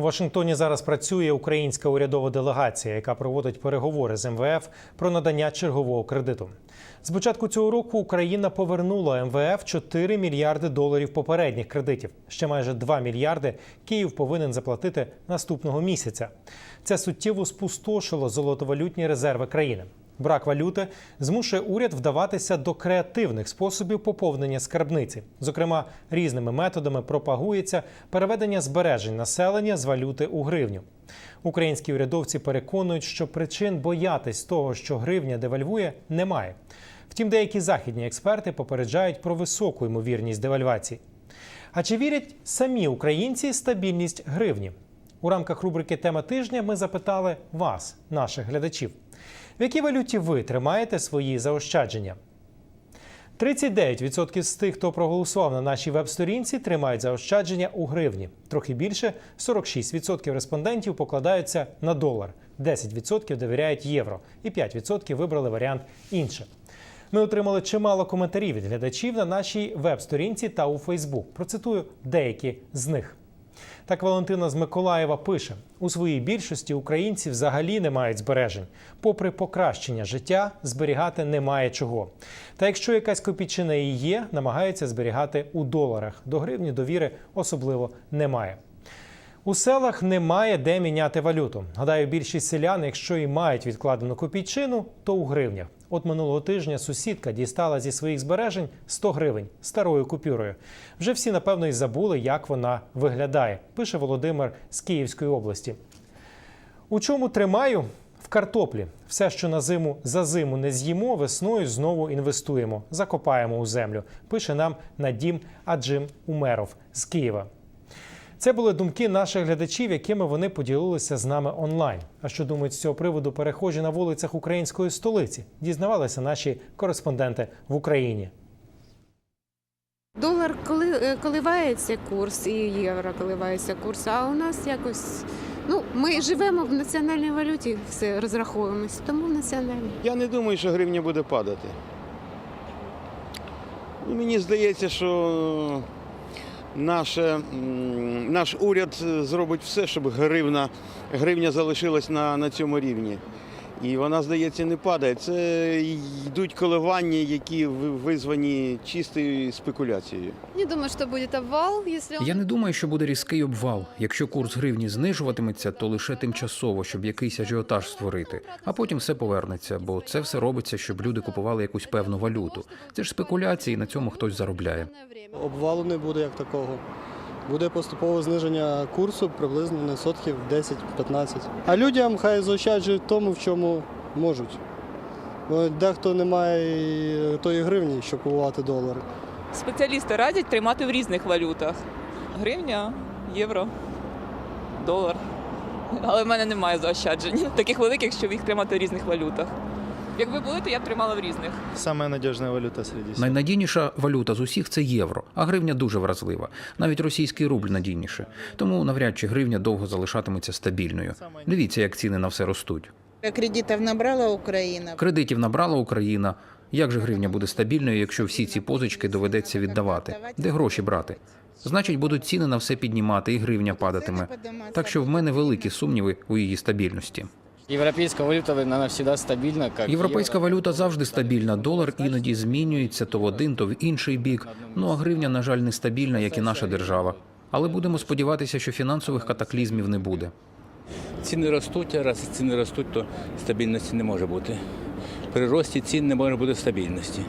У Вашингтоні зараз працює українська урядова делегація, яка проводить переговори з МВФ про надання чергового кредиту. З початку цього року Україна повернула МВФ 4 мільярди доларів попередніх кредитів. Ще майже 2 мільярди Київ повинен заплатити наступного місяця. Це суттєво спустошило золотовалютні резерви країни. Брак валюти змушує уряд вдаватися до креативних способів поповнення скарбниці. Зокрема, різними методами пропагується переведення збережень населення з валюти у гривню. Українські урядовці переконують, що причин боятись того, що гривня девальвує, немає. Втім, деякі західні експерти попереджають про високу ймовірність девальвації. А чи вірять самі українці стабільність гривні? У рамках рубрики Тема тижня ми запитали вас, наших глядачів. В якій валюті ви тримаєте свої заощадження? 39% з тих, хто проголосував на нашій веб-сторінці, тримають заощадження у гривні. Трохи більше 46% респондентів покладаються на долар, 10% довіряють євро і 5% вибрали варіант інше. Ми отримали чимало коментарів від глядачів на нашій веб-сторінці та у Фейсбук. Процитую деякі з них. Так Валентина з Миколаєва пише: у своїй більшості українці взагалі не мають збережень. Попри покращення життя, зберігати немає чого. Та якщо якась копійчина і є, намагаються зберігати у доларах. До гривні довіри особливо немає. У селах немає де міняти валюту. Гадаю, більшість селян, якщо і мають відкладену копійчину, то у гривнях. От минулого тижня сусідка дістала зі своїх збережень 100 гривень старою купюрою. Вже всі, напевно, і забули, як вона виглядає, пише Володимир з Київської області. У чому тримаю? В картоплі. Все, що на зиму за зиму не з'їмо, весною знову інвестуємо, закопаємо у землю. Пише нам Надім Аджим Умеров з Києва. Це були думки наших глядачів, якими вони поділилися з нами онлайн. А що думають з цього приводу перехожі на вулицях української столиці? Дізнавалися наші кореспонденти в Україні. Долар коли е, коливається курс, і євро коливається курс. А у нас якось ну ми живемо в національній валюті, все розраховуємося, тому в національній. Я не думаю, що гривня буде падати. Ну, Мені здається, що наше, наш уряд зробить все, щоб гривна, гривня залишилась на, на цьому рівні. І вона, здається, не падає. Це йдуть коливання, які ви- визвані чистою спекуляцією. Не думаю, что будет обвал, он... Я не думаю, що буде різкий обвал. Якщо курс гривні знижуватиметься, то лише тимчасово, щоб якийсь ажіотаж створити, а потім все повернеться, бо це все робиться, щоб люди купували якусь певну валюту. Це ж спекуляції, на цьому хтось заробляє. Обвалу не буде як такого. Буде поступове зниження курсу приблизно на відсотків 10-15. А людям хай заощаджують тому, в чому можуть. Бо дехто не має тої гривні, щоб купувати долари. Спеціалісти радять тримати в різних валютах: гривня, євро, долар. Але в мене немає заощаджень таких великих, щоб їх тримати в різних валютах. Якби були, то я б тримала в різних. Самая надежная валюта среди всех. Найнадійніша валюта з усіх це євро, а гривня дуже вразлива. Навіть російський рубль надійніше. Тому навряд чи гривня довго залишатиметься стабільною. Дивіться, як ціни на все ростуть. Кредитів набрала Україна. Кредитів набрала Україна. Як же гривня буде стабільною, якщо всі ці позички доведеться віддавати? Де гроші брати? Значить, будуть ціни на все піднімати, і гривня падатиме. Так що в мене великі сумніви у її стабільності. Европейская валюта, она всегда стабильна, как Європейська валюта завжди стабільна. Долар іноді змінюється то в один, то в інший бік. Ну а гривня, на жаль, не стабільна, як і наша держава. Але будемо сподіватися, що фінансових катаклізмів не буде. Ціни ростуть, а раз ціни ростуть, то стабільності не може бути. При рості цін не може бути стабільності.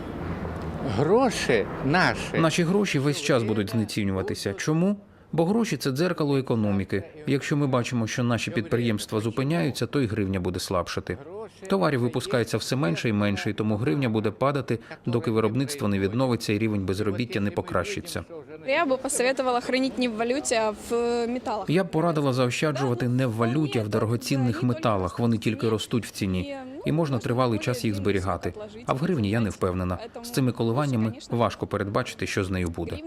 Гроші наші. Наші гроші весь час будуть знецінюватися. Чому? Бо гроші це дзеркало економіки. Якщо ми бачимо, що наші підприємства зупиняються, то й гривня буде слабшати. Товарів випускається все менше і менше, і тому гривня буде падати, доки виробництво не відновиться і рівень безробіття не покращиться. Я бы посоветовала хранить не в валюте, а в металлах. Я б порадила заощаджувати не в валюті, а в дорогоцінних металах. Вони тільки ростуть в ціні, і можна тривалий час їх зберігати. А в гривні я не впевнена. З цими коливаннями важко передбачити, що з нею буде.